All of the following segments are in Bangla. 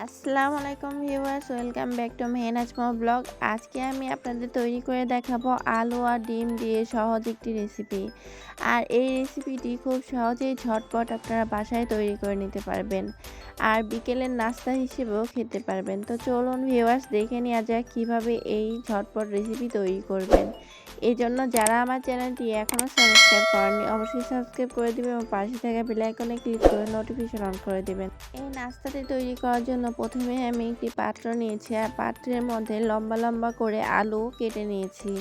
আসসালামু আলাইকুম viewers, welcome back to Mehnazma blog. আজকে আমি আপনাদের তৈরি করে দেখাবো আলু আর ডিম দিয়ে সহজ একটি রেসিপি আর এই রেসিপিটি খুব সহজেই ঝটপট আপনারা বাসায় তৈরি করে নিতে পারবেন। আর বিকেলের নাস্তা হিসেবেও খেতে পারবেন। তো চলুন ভিউয়ার্স, দেখে নেওয়া যাক কীভাবে এই ঝটপট রেসিপি তৈরি করবেন। এই জন্য যারা আমার চ্যানেলটি এখনও সাবস্ক্রাইব করেনি অবশ্যই সাবস্ক্রাইব করে দেবেন এবং পাশে থাকা বেল আইকনে ক্লিক করে নোটিফিকেশন অন করে দেবেন। এই নাস্তাটি তৈরি করার জন্য প্রথমে আমি একটি পাত্র নিয়েছি আর পাত্রের মধ্যে লম্বা লম্বা করে আলু কেটে নিয়েছি।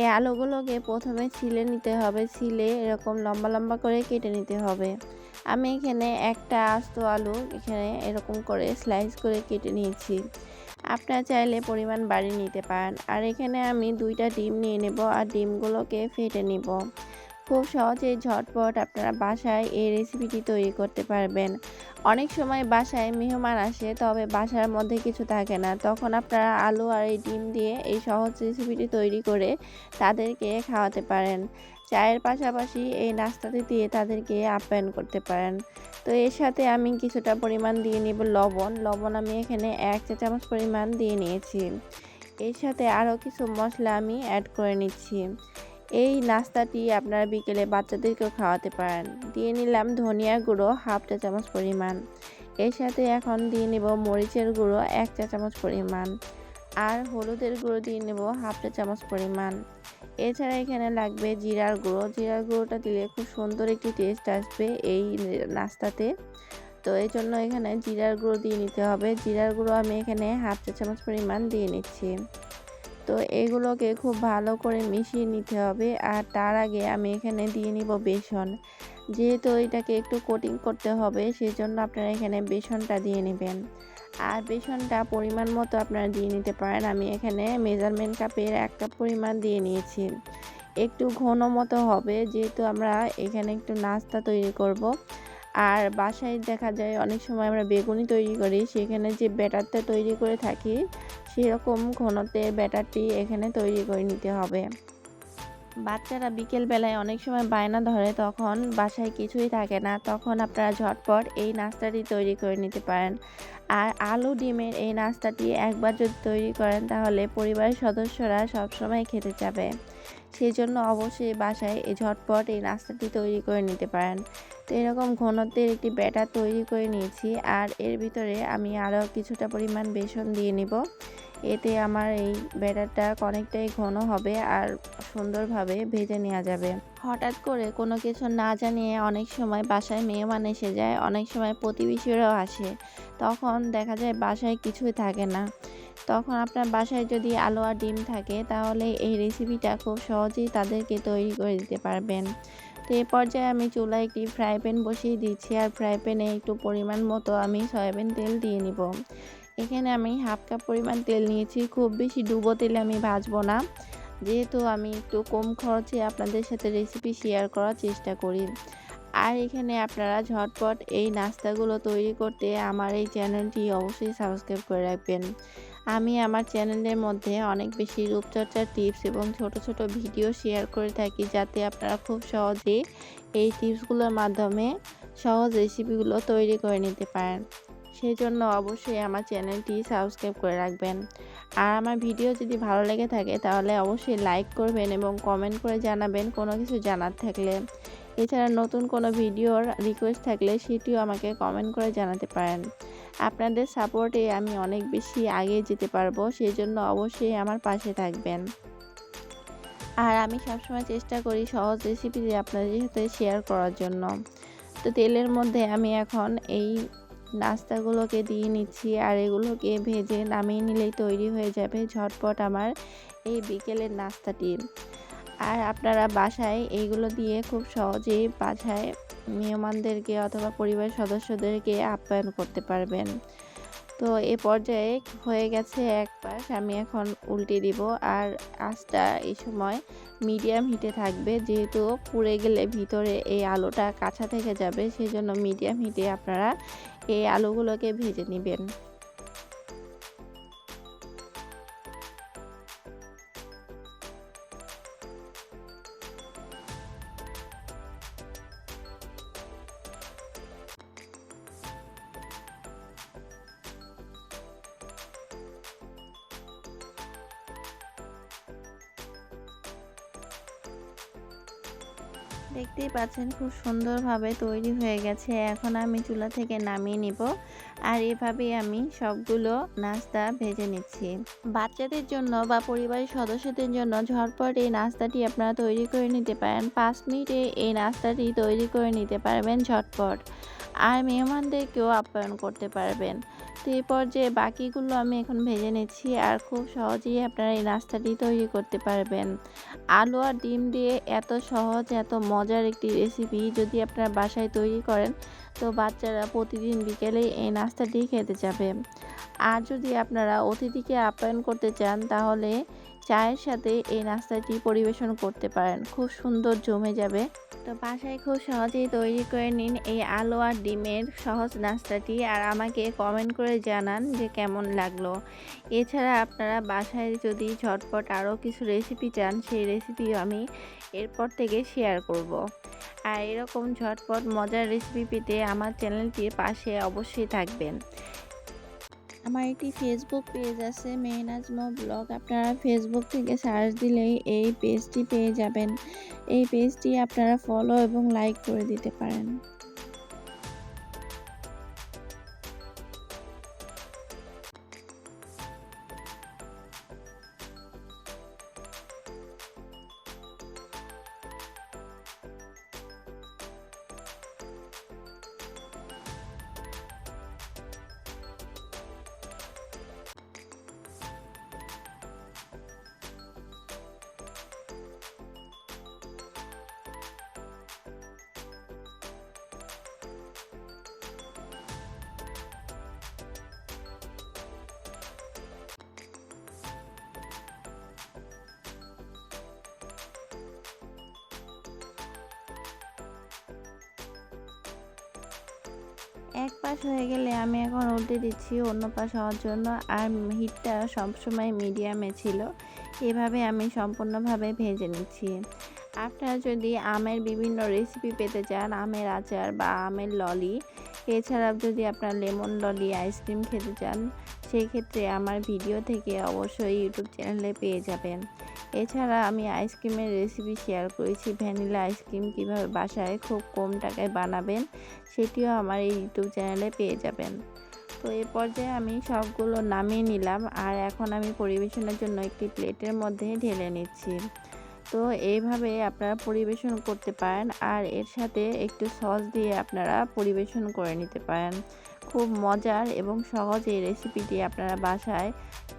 এই আলুগুলোকে প্রথমে ছিলে নিতে হবে, ছিলে এরকম লম্বা লম্বা করে কেটে নিতে হবে। আমি এখানে একটা আস্ত আলু এখানে এরকম করে স্লাইস করে কেটে নিয়েছি। আপনারা চাইলে পরিমাণ বাড়িয়ে নিতে পারেন। আর এখানে আমি দুইটা ডিম নিয়ে নেব আর ডিমগুলোকে ফেটে নিব। খুব সহজেই ঝটপট আপনারা বাসায় এই রেসিপিটি তৈরি করতে পারবেন। অনেক সময় বাসায় মেহমান আসে, তবে বাসার মধ্যে কিছু থাকে না। তখন আপনারা আলু আর এই ডিম দিয়ে এই সহজ রেসিপিটি তৈরি করে তাদেরকে খাওয়াতে পারেন। চায়ের পাশাপাশি এই নাস্তাটি দিয়ে তাদেরকে আপ্যায়ন করতে পারেন। তো এর সাথে আমি কিছুটা পরিমাণ দিয়ে নিব লবণ। লবণ আমি এখানে এক চা চামচ পরিমাণ দিয়ে নিয়েছি। এর সাথে আরও কিছু মশলা আমি অ্যাড করে নিচ্ছি। এই নাস্তাটি আপনারা বিকেলে বাচ্চাদেরকেও খাওয়াতে পারেন। দিয়ে নিলাম ধনিয়া গুঁড়ো, হাফ চা চামচ পরিমাণ। এর সাথে এখন দিয়ে নেব মরিচের গুঁড়ো, এক চা চামচ পরিমাণ। আর হলুদের গুঁড়ো দিয়ে নেব হাফ চা চামচ পরিমাণ। এছাড়া এখানে লাগবে জিরার গুঁড়ো। জিরার গুঁড়োটা দিলে খুব সুন্দর একটি টেস্ট আসবে এই নাস্তাতে। তো এই জন্য এখানে জিরার গুঁড়ো দিয়ে নিতে হবে। জিরার গুঁড়ো আমি এখানে হাফ চা চামচ পরিমাণ দিয়ে নিচ্ছি। তো এগুলোকে খুব ভালো করে মিশিয়ে নিতে হবে। আর তার আগে আমি এখানে দিয়ে নিব বেসন। যেহেতু এটাকে একটু কোটিং করতে হবে সেই জন্য আপনারা এখানে বেসনটা দিয়ে নেবেন। আর বেসনটা পরিমাণ মতো আপনারা দিয়ে নিতে পারেন। আমি এখানে মেজারমেন্ট কাপের এক কাপ পরিমাণ দিয়ে নিয়েছি। একটু ঘন মতো হবে, যেহেতু আমরা এখানে একটু নাস্তা তৈরি করব। আর বাসায় দেখা যায় অনেক সময় আমরা বেগুনি তৈরি করি, সেখানে যে ব্যাটারটা তৈরি করে থাকি সেরকম ঘনতে ব্যাটারটি এখানে তৈরি করে নিতে হবে। বাচ্চারা বিকেল বেলায় অনেক সময় বায়না ধরে তখন বাসায় কিছুই থাকে না। তখন আপনারা ঝটপট এই নাস্তাটি তৈরি করে নিতে পারেন। আর আলু ডিমের এই নাস্তাটি একবার যদি তৈরি করেন তাহলে পরিবারের সদস্যরা সবসময় খেতে যাবে সেই জন্য অবশ্যই বাসায় এই ঝটপট এই নাস্তাটি তৈরি করে নিতে পারেন। তো এরকম ঘনত্বের একটি ব্যাটার তৈরি করে নিয়েছি আর এর ভিতরে আমি আরও কিছুটা পরিমাণ বেসন দিয়ে নিব। এতে আমার এই ব্যাটারটা অনেকটাই ঘন হবে আর সুন্দরভাবে ভেজে নেওয়া যাবে। হঠাৎ করে কোনো কিছু না জানিয়ে অনেক সময় বাসায় মেহমান এসে যায়, অনেক সময় প্রতিবেশীরাও আসে। তখন দেখা যায় বাসায় কিছুই থাকে না। তখন আপনার বাসায় যদি আলু আর ডিম থাকে, তাহলে এই রেসিপিটা খুব সহজেই তাদেরকে তৈরি করে দিতে পারবেন। তো এ পর্যায়ে আমি চুলায় একটি ফ্রাই প্যান বসিয়ে দিচ্ছি, আর ফ্রাই প্যানে একটু পরিমাণ মতো আমি সয়াবিন তেল দিয়ে নিব। এখানে আমি হাফ কাপ পরিমাণ তেল নিয়েছি, খুব বেশি ডুবো তেলে আমি ভাজবো না। যেহেতু আমি একটু কম খরচে আপনাদের সাথে রেসিপি শেয়ার করার চেষ্টা করি। আর এখানে আপনারা ঝটপট এই নাস্তাগুলো তৈরি করতে আমার এই চ্যানেলটি অবশ্যই সাবস্ক্রাইব করে রাখবেন। আমি আমার চ্যানেলের মধ্যে অনেক বেশি রূপচর্চার টিপস এবং ছোট ছোট ভিডিও শেয়ার করে থাকি যাতে আপনারা খুব সহজে এই টিপসগুলোর মাধ্যমে সহজ রেসিপিগুলো তৈরি করে নিতে পারেন। সেই জন্য অবশ্যই আমার চ্যানেলটি সাবস্ক্রাইব করে রাখবেন। আর আমার ভিডিও যদি ভালো লেগে থাকে তাহলে অবশ্যই লাইক করবেন এবং কমেন্ট করে জানাবেন কোনো কিছু জানার থাকলে। এছাড়া নতুন কোনো ভিডিওর রিকোয়েস্ট থাকলে সেটিও আমাকে কমেন্ট করে জানাতে পারেন। আপনাদের সাপোর্টে আমি অনেক বেশি আগে যেতে পারব সেই জন্য অবশ্যই আমার পাশে থাকবেন। আর আমি সবসময় চেষ্টা করি সহজ রেসিপি আপনাদের সাথে শেয়ার করার জন্য। তো তেলের মধ্যে আমি এখন এই নাস্তাগুলোকে দিয়ে নিচ্ছি, আর এগুলোকে ভেজে নামিয়ে নিলেই তৈরি হয়ে যাবে ঝটপট আমার এই বিকেলের নাস্তাটি। আর আপনারা বাসায় এইগুলো দিয়ে খুব সহজেই বাসায় মেহমানদেরকে অথবা পরিবারের সদস্যদেরকে আপ্যায়ন করতে পারবেন। তো এ পর্যায়ে হয়ে গেছে এক পাশ আমি এখন উল্টে দিব। আর আঁচটা এই সময় মিডিয়াম হিটে থাকবে, যেহেতু পুড়ে গেলে ভিতরে এই আলুটা কাঁচা থেকে যাবে সেই জন্য মিডিয়াম হিটে আপনারা এই আলুগুলোকে ভেজে নেবেন। দেখতেই পাচ্ছেন খুব সুন্দরভাবে তৈরি হয়ে গেছে। এখন আমি চুলা থেকে নামিয়ে নিব আর এভাবেই আমি সবগুলো নাস্তা ভেজে নিচ্ছি। বাচ্চাদের জন্য বা পরিবারের সদস্যদের জন্য ঝটপট এই নাস্তাটি আপনারা তৈরি করে নিতে পারেন। পাঁচ মিনিটে এই নাস্তাটি তৈরি করে নিতে পারবেন ঝটপট। আর মেহমানদেরকেও আপ্যায়ন করতে পারবেন। তো এই পর্যায়ে বাকিগুলো আমি এখন ভেজে নিচ্ছি আর খুব সহজেই আপনারা এই নাস্তাটি তৈরি করতে পারবেন। আলু আর ডিম দিয়ে এত সহজ, এত মজার একটি রেসিপি যদি আপনারা বাসায় তৈরি করেন, তো বাচ্চারা প্রতিদিন বিকেলে এই নাস্তাটি খেতে যাবে। আর যদি আপনারা অতিথিকে আপ্যায়ন করতে চান, তাহলে চায়ের সাথে এই নাস্তাটি পরিবেশন করতে পারেন। খুব সুন্দর জমে যাবে। তো বাসায় খুব সহজেই তৈরি করে নিন এই আলু আর ডিমের সহজ নাস্তাটি। আর আমাকে কমেন্ট করে জানান যে কেমন লাগল। এছাড়া আপনারা বাসায় যদি ঝটপট আরও কিছু রেসিপি চান, সেই রেসিপিও আমি এরপর থেকে শেয়ার করব। আর এরকম ঝটপট মজার রেসিপি পেতে আমার চ্যানেলটির পাশে অবশ্যই থাকবেন। আমার একটি ফেসবুক পেজ আছে, মেহনাজমো ব্লগ আপনারা ফেসবুক থেকে সার্চ দিলেই এই পেজটি পেয়ে যাবেন। এই পেজটি আপনারা ফলো এবং লাইক করে দিতে পারেন। এক পাশ হয়ে গেলে আমি এখন উল্টে দিচ্ছি, অন্য পাশ হওয়ার জন্য। আর হিটটা সবসময় মিডিয়ামে ছিল। এভাবে আমি সম্পূর্ণভাবে ভেজে নিচ্ছি। আপনারা যদি আমের বিভিন্ন রেসিপি পেতে চান, আমের আচার বা আমের ললি, এছাড়াও যদি আপনার লেমন ললি আইসক্রিম খেতে চান সেই ক্ষেত্রে আমার ভিডিও থেকে অবশ্যই ইউটিউব চ্যানেলে পেয়ে যাবেন। এছাড়া আমি আইসক্রিমের রেসিপি শেয়ার করেছি। ভ্যানিলা আইসক্রিম কীভাবে বাসায় খুব কম টাকায় বানাবেন, সেটিও আমার এই ইউটিউব চ্যানেলে পেয়ে যাবেন। তো এ পর্যায়ে আমি সবগুলো নামিয়ে নিলাম, আর এখন আমি পরিবেশনের জন্য একটি প্লেটের মধ্যে ঢেলে নিচ্ছি। তো এইভাবে আপনারা পরিবেশন করতে পারেন। আর এর সাথে একটু সস দিয়ে আপনারা পরিবেশন করে নিতে পারেন। খুব মজার এবং সহজ এই রেসিপিটি আপনারা বাসায়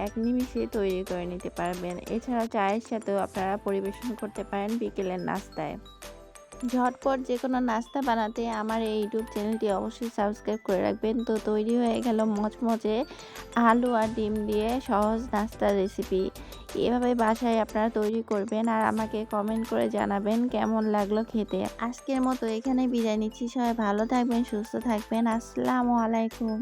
এক নিমিষে তৈরি করে নিতে পারবেন। এছাড়া চায়ের সাথেও আপনারা পরিবেশন করতে পারেন বিকেলের নাস্তায়। ঝটপট যে কোনো নাস্তা বানাতে আমার এই ইউটিউব চ্যানেলটি অবশ্যই সাবস্ক্রাইব করে রাখবেন। তো তৈরি হয়ে গেল মচমচে আলু আর ডিম দিয়ে সহজ নাস্তার রেসিপি। এভাবে বাসায় আপনারা তৈরি করবেন আর আমাকে কমেন্ট করে জানাবেন কেমন লাগল খেতে। আজকের মতো এখানে বিদায় নিচ্ছি। সবাই ভালো থাকবেন, সুস্থ থাকবেন। আসসালামু আলাইকুম।